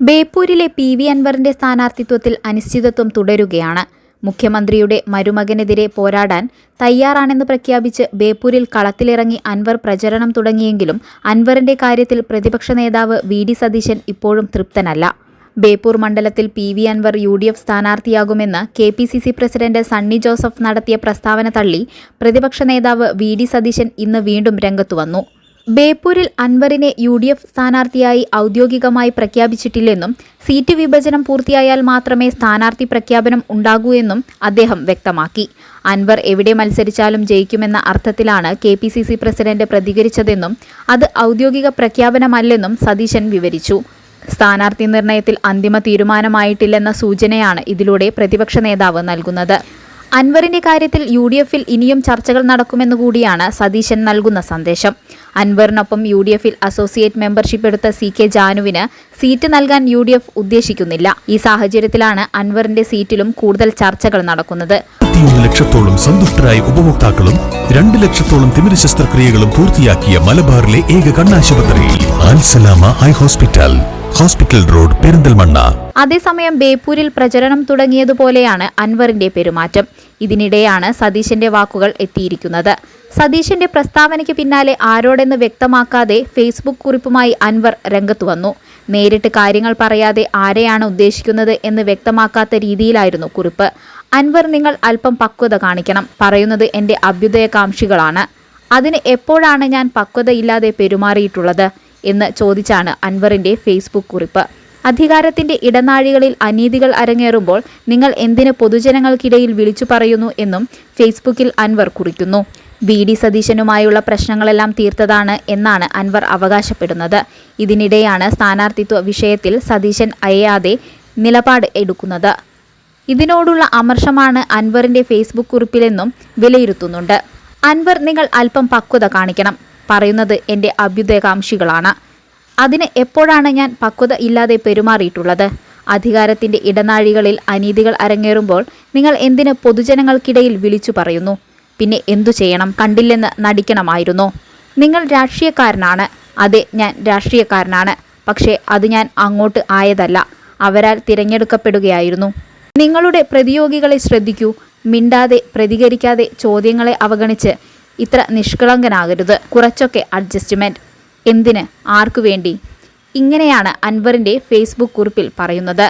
ബേപ്പൂരിലെ P V അൻവറിന്റെ സ്ഥാനാർത്ഥിത്വത്തിൽ അനിശ്ചിതത്വം തുടരുകയാണ്. മുഖ്യമന്ത്രിയുടെ മരുമകനെതിരെ പോരാടാൻ തയ്യാറാണെന്ന് പ്രഖ്യാപിച്ച് ബേപ്പൂരിൽ കളത്തിലിറങ്ങി അൻവർ പ്രചരണം തുടങ്ങിയെങ്കിലും അൻവറിന്റെ കാര്യത്തിൽ പ്രതിപക്ഷ നേതാവ് വി ഡി സതീശൻ ഇപ്പോഴും തൃപ്തനല്ല. ബേപ്പൂർ മണ്ഡലത്തിൽ P V Anvar U D F സ്ഥാനാർത്ഥിയാകുമെന്ന് K P C C president Sunny Joseph നടത്തിയ പ്രസ്താവന തള്ളി പ്രതിപക്ഷ നേതാവ് വി ഡി സതീശൻ ഇന്ന് വീണ്ടും രംഗത്തുവന്നു ബേപ്പൂരിൽ അൻവറിനെ യു ഡി എഫ് സ്ഥാനാർത്ഥിയായി ഔദ്യോഗികമായി പ്രഖ്യാപിച്ചിട്ടില്ലെന്നും സീറ്റ് വിഭജനം പൂർത്തിയായാൽ മാത്രമേ സ്ഥാനാർത്ഥി പ്രഖ്യാപനം ഉണ്ടാകൂ എന്നും അദ്ദേഹം വ്യക്തമാക്കി. അൻവർ എവിടെ മത്സരിച്ചാലും ജയിക്കുമെന്ന അർത്ഥത്തിലാണ് K P C C president പ്രതികരിച്ചതെന്നും അത് ഔദ്യോഗിക പ്രഖ്യാപനമല്ലെന്നും സതീശൻ വിവരിച്ചു. സ്ഥാനാർത്ഥി നിർണയത്തിൽ അന്തിമ തീരുമാനമായിട്ടില്ലെന്ന സൂചനയാണ് ഇതിലൂടെ പ്രതിപക്ഷ നേതാവ് നൽകുന്നത്. അൻവറിന്റെ കാര്യത്തിൽ യു ഡി എഫിൽ ഇനിയും ചർച്ചകൾ നടക്കുമെന്ന് കൂടിയാണ് സതീശൻ നൽകുന്ന സന്ദേശം. അൻവറിനൊപ്പം യു ഡി എഫിൽ അസോസിയേറ്റ് മെമ്പർഷിപ്പ് എടുത്ത സി കെ ജാനുവിന് സീറ്റ് നൽകാൻ യു ഡി എഫ് ഉദ്ദേശിക്കുന്നില്ല. ഈ സാഹചര്യത്തിലാണ് അൻവറിന്റെ സീറ്റിലും കൂടുതൽ ചർച്ചകൾ നടക്കുന്നത്. ലക്ഷത്തോളം സന്തുഷ്ടരായ ഉപഭോക്താക്കളും രണ്ട് ലക്ഷത്തോളം തിമിര ശസ്ത്രക്രിയകളും പൂർത്തിയാക്കിയ മലബാറിലെ ഏക കണ്ണാശുപത്രി Al Salama hospital. Hospital road Perinthalmanna. അതേസമയം ബേപ്പൂരിൽ പ്രചരണം തുടങ്ങിയതുപോലെയാണ് അൻവറിന്റെ പെരുമാറ്റം. ഇതിനിടെയാണ് സതീശന്റെ വാക്കുകൾ എത്തിയിരിക്കുന്നത്. സതീശന്റെ പ്രസ്താവനയ്ക്ക് പിന്നാലെ ആരോടെന്ന് വ്യക്തമാക്കാതെ ഫേസ്ബുക്ക് കുറിപ്പുമായി അൻവർ രംഗത്തു വന്നു. നേരിട്ട് കാര്യങ്ങൾ പറയാതെ ആരെയാണ് ഉദ്ദേശിക്കുന്നത് എന്ന് വ്യക്തമാക്കാത്ത രീതിയിലായിരുന്നു കുറിപ്പ്. അൻവർ നിങ്ങൾ അല്പം പക്വത കാണിക്കണം. പറയുന്നത് എന്റെ അഭ്യുദയകാംക്ഷികളാണ്. അതിന് എപ്പോഴാണ് ഞാൻ പക്വതയില്ലാതെ പെരുമാറിയിട്ടുള്ളത്? എന്ന് ചോദിച്ചാണ് അൻവറിന്റെ ഫേസ്ബുക്ക് കുറിപ്പ്. അധികാരത്തിന്റെ ഇടനാഴികളിൽ അനീതികൾ അരങ്ങേറുമ്പോൾ നിങ്ങൾ എന്തിന് പൊതുജനങ്ങൾക്കിടയിൽ വിളിച്ചു പറയുന്നു എന്നും ഫേസ്ബുക്കിൽ അൻവർ കുറിക്കുന്നു. വി ഡി സതീശനുമായുള്ള പ്രശ്നങ്ങളെല്ലാം തീർത്തതാണ് എന്നാണ് അൻവർ അവകാശപ്പെടുന്നത്. ഇതിനിടെയാണ് സ്ഥാനാർത്ഥിത്വ വിഷയത്തിൽ സതീശൻ അയയാതെ നിലപാട് എടുക്കുന്നത്. ഇതിനോടുള്ള അമർഷമാണ് അൻവറിന്റെ ഫേസ്ബുക്ക് കുറിപ്പിലെന്നും വിലയിരുത്തുന്നുണ്ട്. അൻവർ നിങ്ങൾ അല്പം പക്വത കാണിക്കണം. പറയുന്നത് എന്റെ അഭ്യുദയകാംക്ഷികളാണ്. അതിന് എപ്പോഴാണ് ഞാൻ പക്വത ഇല്ലാതെ പെരുമാറിയിട്ടുള്ളത്? അധികാരത്തിന്റെ ഇടനാഴികളിൽ അനീതികൾ അരങ്ങേറുമ്പോൾ നിങ്ങൾ എന്തിന് പൊതുജനങ്ങൾക്കിടയിൽ വിളിച്ചു പറയുന്നു? പിന്നെ എന്തു ചെയ്യണം? കണ്ടില്ലെന്ന് നടിക്കണമായിരുന്നോ. നിങ്ങൾ രാഷ്ട്രീയക്കാരനാണ്. അതെ ഞാൻ രാഷ്ട്രീയക്കാരനാണ്. പക്ഷേ അത് ഞാൻ അങ്ങോട്ട് ആയതല്ല. അവരാൽ തിരഞ്ഞെടുക്കപ്പെടുകയായിരുന്നു. നിങ്ങളുടെ പ്രതിയോഗികളെ ശ്രദ്ധിക്കൂ. മിണ്ടാതെ പ്രതികരിക്കാതെ ചോദ്യങ്ങളെ അവഗണിച്ച് ഇത്ര നിഷ്കളങ്കനാകരുത്. കുറച്ചൊക്കെ അഡ്ജസ്റ്റ്മെന്റ് എന്തിന്? ആർക്കു വേണ്ടി? ഇങ്ങനെയാണ് അൻവറിന്റെ ഫേസ്ബുക്ക് കുറിപ്പിൽ പറയുന്നത്.